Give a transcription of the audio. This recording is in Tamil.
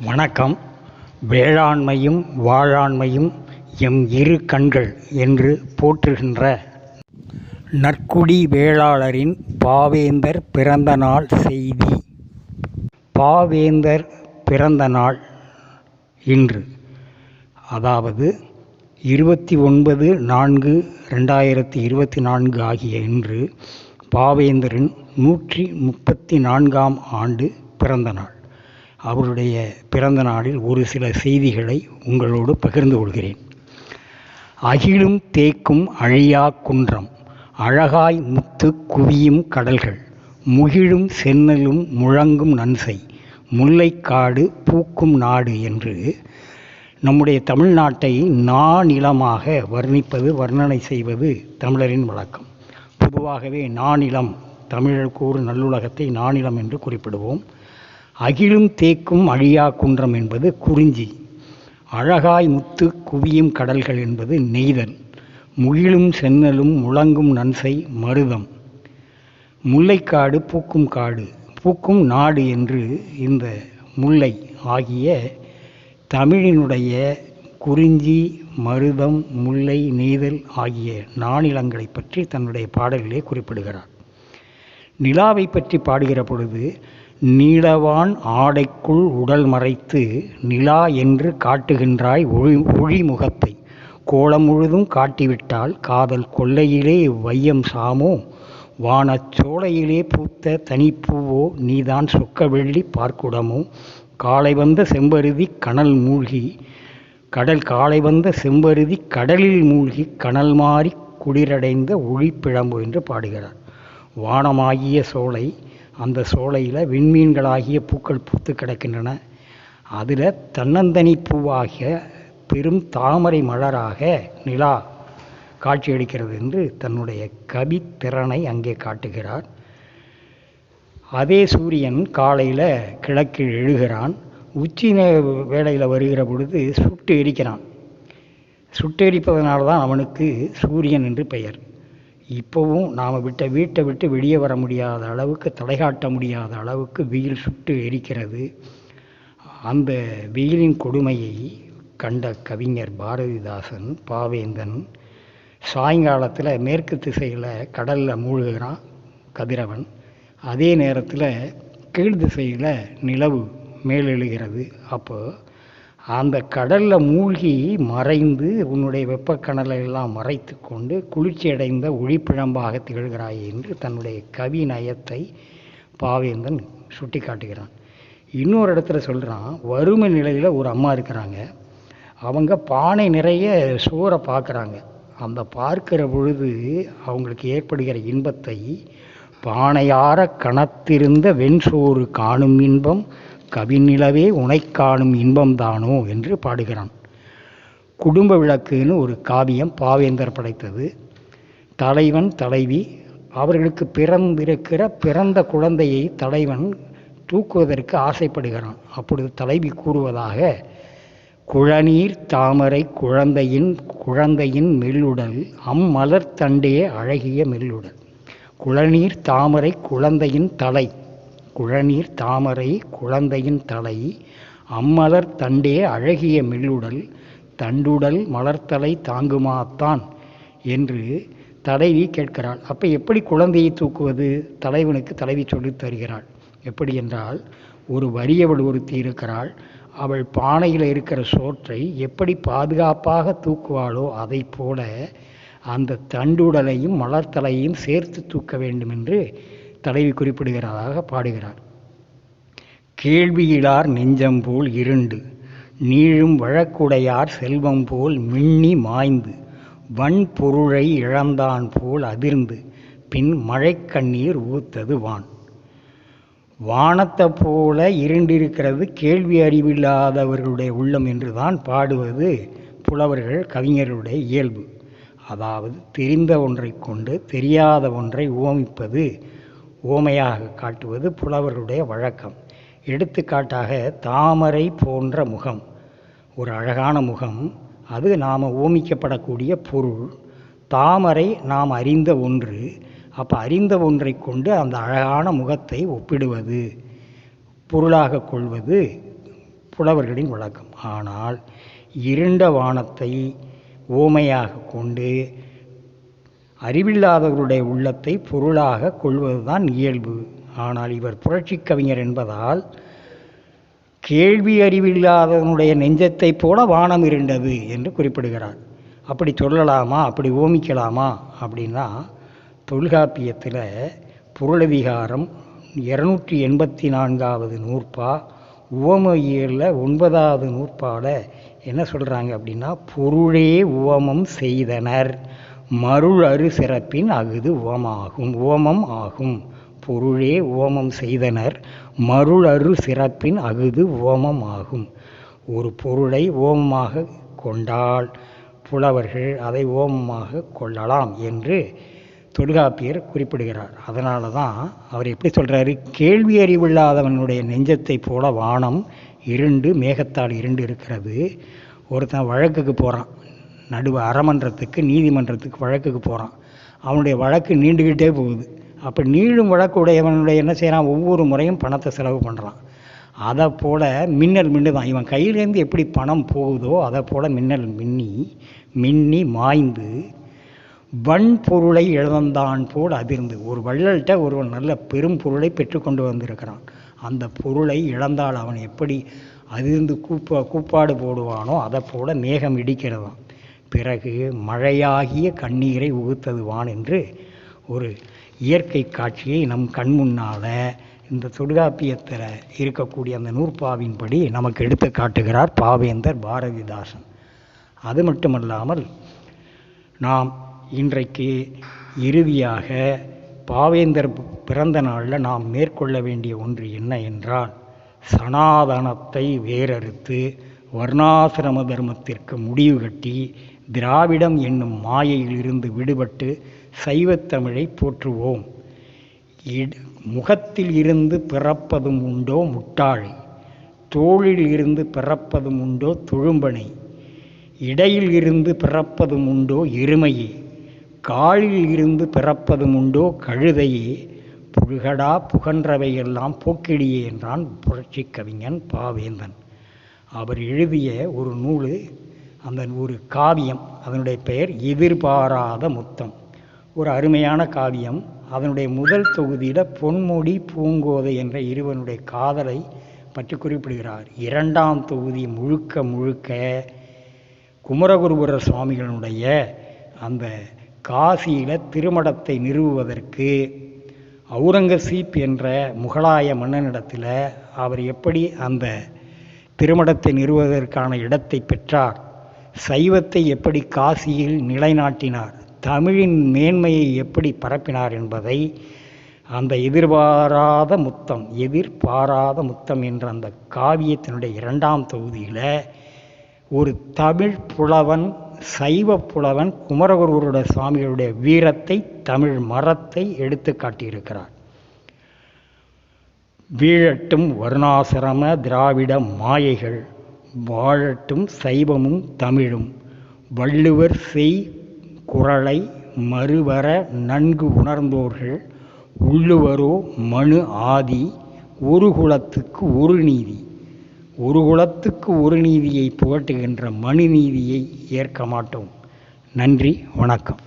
வணக்கம். வேளாண்மையும் வாழாண்மையும் எம் இரு கண்கள் என்று போற்றுகின்ற நற்குடி வேளாளரின் பாவேந்தர் பிறந்தநாள் செய்தி. பாவேந்தர் பிறந்த நாள் இன்று அதாவது இருபத்தி ஒன்பது நான்கு ரெண்டாயிரத்தி இருபத்தி நான்கு ஆகிய இன்று பாவேந்தரின் நூற்றி முப்பத்தி நான்காம் ஆண்டு பிறந்த நாள் அவருடைய பிறந்த நாளில் ஒரு சில செய்திகளை உங்களோடு பகிர்ந்து கொள்கிறேன். அகிலும் தேக்கும் அழியா குன்றம் அழகாய் முத்து குவியும் கடல்கள் முகிழும் சென்னலும் முழங்கும் நன்சை முல்லைக்காடு பூக்கும் நாடு என்று நம்முடைய தமிழ்நாட்டை நானிலமாக வர்ணிப்பது வர்ணனை செய்வது தமிழரின் வழக்கம். பொதுவாகவே நானிலம் தமிழருக்கு ஒரு நல்லுலகத்தை நானிலம் என்று குறிப்பிடுவோம். அகிலும் தேக்கும் அழியா குன்றம் என்பது குறிஞ்சி. அழகாய் முத்து குவியும் கடல்கள் என்பது நெய்தல். முகிலும் சென்னலும் முழங்கும் நன்சை மருதம். முல்லைக்காடு பூக்கும் காடு. பூக்கும் நாடு என்று இந்த முல்லை ஆகிய தமிழினுடைய குறிஞ்சி மருதம் முல்லை நெய்தல் ஆகிய நானிலங்களை பற்றி தன்னுடைய பாடலிலே குறிப்பிடுகிறார். நிலாவை பற்றி பாடுகிற பொழுது நீளவான் ஆடைக்குள் உடல் மறைத்து நிலா என்று காட்டுகின்றாய் ஒளி ஒளிமுகத்தை கோலம் முழுதும் காட்டிவிட்டால் காதல் கொல்லையிலே வையம் சாமோ? வானச்சோலையிலே பூத்த தனிப்பூவோ? நீதான் சொக்க வெள்ளி பார்க்குடமோ? காலை வந்த செம்பருதி கனல் மூழ்கி கடல் காலை வந்த செம்பருதி கடலில் மூழ்கி கனல் மாறி குளிரடைந்த ஒளிப்பிழம்பு என்று பாடுகிறார். வானமாகிய சோலை அந்த சோலையில் விண்மீன்களாகிய பூக்கள் பூத்து கிடக்கின்றன. அதில் தன்னந்தனி பூவாகிய பெரும் தாமரை மலராக நிலா காட்சியளிக்கிறது என்று தன்னுடைய கவித்திறனை அங்கே காட்டுகிறார். அதே சூரியன் காலையில் கிழக்கில் எழுகிறான். உச்சி வேளையில் வருகிற பொழுது சுட்டு எரிக்கிறான். சுட்டு எரிப்பதனால தான் அவனுக்கு சூரியன் என்று பெயர். இப்போவும் நாம் விட்ட வீட்டை விட்டு வெளியே வர முடியாத அளவுக்கு தடை காட்ட முடியாத அளவுக்கு வெயில் சுட்டு எரிக்கிறது. அந்த வெயிலின் கொடுமையை கண்ட கவிஞர் பாரதிதாசன் பாவேந்தன் சாயங்காலத்தில் மேற்கு திசையில் கடலில் மூழ்குகிறான் கதிரவன். அதே நேரத்தில் கீழ் திசையில் நிலவு மேலெழுகிறது. அப்போது அந்த கடலில் மூழ்கி மறைந்து உன்னுடைய வெப்பக்கணலை எல்லாம் மறைத்து கொண்டு குளிர்ச்சியடைந்த ஒளிப்பிழம்பாக திகழ்கிறாய் என்று தன்னுடைய கவி நயத்தை பாவேந்தன் சுட்டி காட்டுகிறான் இன்னொரு இடத்துல சொல்கிறான் வறுமை நிலையில் ஒரு அம்மா இருக்கிறாங்க. அவங்க பானை நிறைய சோறை பார்க்குறாங்க. அந்த பார்க்கிற பொழுது அவங்களுக்கு ஏற்படுகிற இன்பத்தை பானையார கணத்திருந்த வெண்சோறு காணும் இன்பம் கவிநிலவே உனை காணும் இன்பம்தானோ என்று பாடுகிறான். குடும்ப விளக்குன்னு ஒரு காவியம் பாவேந்தர் படைத்தது. தலைவன் தலைவி அவர்களுக்கு பிறந்திருக்கிற பிறந்த குழந்தையை தலைவன் தூக்குவதற்கு ஆசைப்படுகிறான். அப்பொழுது தலைவி கூறுவதாக குழநீர் தாமரை குழந்தையின் குழந்தையின் மெல்லுடல் அம்மலர் தண்டே அழகிய மெல்லுடல். குழநீர் தாமரை குழந்தையின் தலை குழநீர் தாமரை குழந்தையின் தலை அம்மலர் தண்டே அழகிய மில்லுடல் தண்டுடல் மலர்த்தலை தாங்குமாத்தான் என்று தலைவி கேட்கிறாள். அப்போ எப்படி குழந்தையை தூக்குவது? தலைவனுக்கு தலைவி சொல்லித் தருகிறாள். எப்படி என்றால் ஒரு வறியவள் ஒருத்தி இருக்கிறாள். அவள் பானையில் இருக்கிற சோற்றை எப்படி பாதுகாப்பாக தூக்குவாளோ அதை போல அந்த தண்டுடலையும் மலர்த்தலையும் சேர்த்து தூக்க வேண்டும் என்று தலைவி குறிப்பிடுகிறதாக பாடுகிறார். கேள்வியிலார் நெஞ்சம் போல் இருண்டு நீழும் வழக்குடையார் செல்வம் போல் மின்னி மாய்ந்து வன் பொருளை இழந்தான் போல் அதிர்ந்து பின் மழைக்கண்ணீர் ஊத்தது வான். வானத்தை போல இருண்டிருக்கிறது கேள்வி அறிவில்லாதவர்களுடைய உள்ளம் என்றுதான் பாடுவது புலவர்கள் கவிஞர்களுடைய இயல்பு. அதாவது தெரிந்த ஒன்றை கொண்டு தெரியாத ஒன்றை ஓமிப்பது ஓமையாக காட்டுவது புலவர்களுடைய வழக்கம். எடுத்துக்காட்டாக தாமரை போன்ற முகம். ஒரு அழகான முகம். அது நாம் ஓமிக்கப்படக்கூடிய பொருள். தாமரை நாம் அறிந்த ஒன்று. அப்போ அறிந்த ஒன்றை கொண்டு அந்த அழகான முகத்தை ஒப்பிடுவது. பொருளாக கொள்வது புலவர்களின் வழக்கம். ஆனால் இருண்ட வானத்தை ஓமையாக கொண்டு அறிவில்லாதவருடைய உள்ளத்தை பொருளாக கொள்வதுதான் இயல்பு. ஆனால் இவர் புரட்சிக் கவிஞர் என்பதால் கேள்வி அறிவில்லாதவனுடைய நெஞ்சத்தைப் போல வானம் இருண்டது என்று குறிப்பிடுகிறார். அப்படி சொல்லலாமா? அப்படி ஓமிக்கலாமா? அப்படின்னா தொல்காப்பியத்தில் பொருளதிகாரம் இரநூற்றி எண்பத்தி நான்காவது நூற்பா உவமையில் ஒன்பதாவது நூற்பாவில் என்ன சொல்கிறாங்க அப்படின்னா பொருளே உவமம் செய்தனர். மருள் அரு சிறப்பின் அகுது உவமாகும் உவமம் ஆகும். பொருளே உவமம் செய்தனர் மருளறு சிறப்பின் அகுது உவமம் ஆகும். ஒரு பொருளை ஓமமாக கொண்டால் புலவர்கள் அதை ஓமமாக கொள்ளலாம் என்று தொல்காப்பியர் குறிப்பிடுகிறார். அதனால தான் அவர் எப்படி சொல்கிறாரு கேள்வி அறிவில்லாதவனுடைய நெஞ்சத்தைப் போல வானம் இருண்டு மேகத்தால் இருண்டு இருக்கிறது. ஒருத்தன் வழக்குக்கு போகிறான் நடுவு அறமன்றத்துக்கு நீதிமன்றத்துக்கு வழக்குக்கு போகிறான் அவனுடைய வழக்கு நீண்டுக்கிட்டே போகுது. அப்போ நீளும் வழக்கு உடையவனுடைய என்ன செய்கிறான் ஒவ்வொரு முறையும் பணத்தை செலவு பண்ணுறான் அதை போல் மின்னல் மின்னுதான். இவன் கையிலேருந்து எப்படி பணம் போகுதோ அதை போல் மின்னல் மின்னி மின்னி மாய்ந்து வன் பொருளை இழந்தான் போல் அதிர்ந்து. ஒரு வள்ளல்கிட்ட ஒருவன் நல்ல பெரும் பொருளை பெற்றுக்கொண்டு வந்திருக்கிறான். அந்த பொருளை இழந்தால் அவன் எப்படி அதிர்ந்து கூப்பா கூப்பாடு போடுவானோ அதை போல் மேகம் இடிக்கிறதான் பிறகு மழையாகிய கண்ணீரை உகுத்தது வான் என்று ஒரு இயற்கை காட்சியை நம் கண் முன்னால் இந்த தொடுகாப்பியத்தில் இருக்கக்கூடிய அந்த நூற்பாவின்படி நமக்கு எடுத்து காட்டுகிறார் பாவேந்தர் பாரதிதாசன். அது மட்டுமல்லாமல் நாம் இன்றைக்கு இறுதியாக பாவேந்தர் பிறந்த நாளில் நாம் மேற்கொள்ள வேண்டிய ஒன்று என்ன என்றால் சனாதனத்தை வேரறுத்து வர்ணாசிரம தர்மத்திற்கு முடிவு கட்டி திராவிடம் என்னும் மாயையிலிருந்து விடுபட்டு சைவத்தமிழை போற்றுவோம். இட் முகத்தில் இருந்து பிறப்பதும் உண்டோ முட்டாள்? தோளில் இருந்து பிறப்பதும் உண்டோ துழும்பனை? இடையில் இருந்து பிறப்பதும் உண்டோ எருமையே? காலில் இருந்து பிறப்பதும் உண்டோ கழுதையே? புழுகடா புகன்றவையெல்லாம் போக்கிடியே என்றான் புரட்சிக் கவிஞன் பாவேந்தன். அவர் எழுதிய ஒரு நூல் அந்த ஒரு காவியம் அதனுடைய பெயர் எதிர்பாராத முத்தம். ஒரு அருமையான காவியம் அதனுடைய முதல் தொகுதியில் பொன்முடி பூங்கோதை என்ற இருவனுடைய காதலை பற்றி குறிப்பிடுகிறார். இரண்டாம் தொகுதி முழுக்க முழுக்க குமரகுருபுர சுவாமிகளுடைய அந்த காசியில் திருமடத்தை நிறுவுவதற்கு அவுரங்கசீப் என்ற முகலாய மன்னனிடத்தில் அவர் எப்படி அந்த திருமடத்தை நிறுவுவதற்கான இடத்தை பெற்றார்? சைவத்தை எப்படி காசியில் நிலைநாட்டினார்? தமிழின் மேன்மையை எப்படி பரப்பினார் என்பதை அந்த எதிர்பாராத முத்தம் எதிர்பாராத முத்தம் என்ற அந்த காவியத்தினுடைய இரண்டாம் தொகுதியில் ஒரு தமிழ் புலவன் சைவ புலவன் குமரகுருவருடைய சுவாமிகளுடைய வீரத்தை தமிழ் மரத்தை எடுத்து காட்டியிருக்கிறார். வீழட்டும் வருணாசிரம திராவிட மாயைகள். வாழட்டும் சைவமும் தமிழும். வள்ளுவர் செய் குரலை மறுவர நன்கு உணர்ந்தோர்கள். உள்ளுவரோ மனு ஆதி ஒரு குலத்துக்கு ஒரு நீதி. ஒரு குலத்துக்கு ஒரு நீதியை புகட்டுகின்ற மனு நீதியை ஏற்க மாட்டோம். நன்றி வணக்கம்.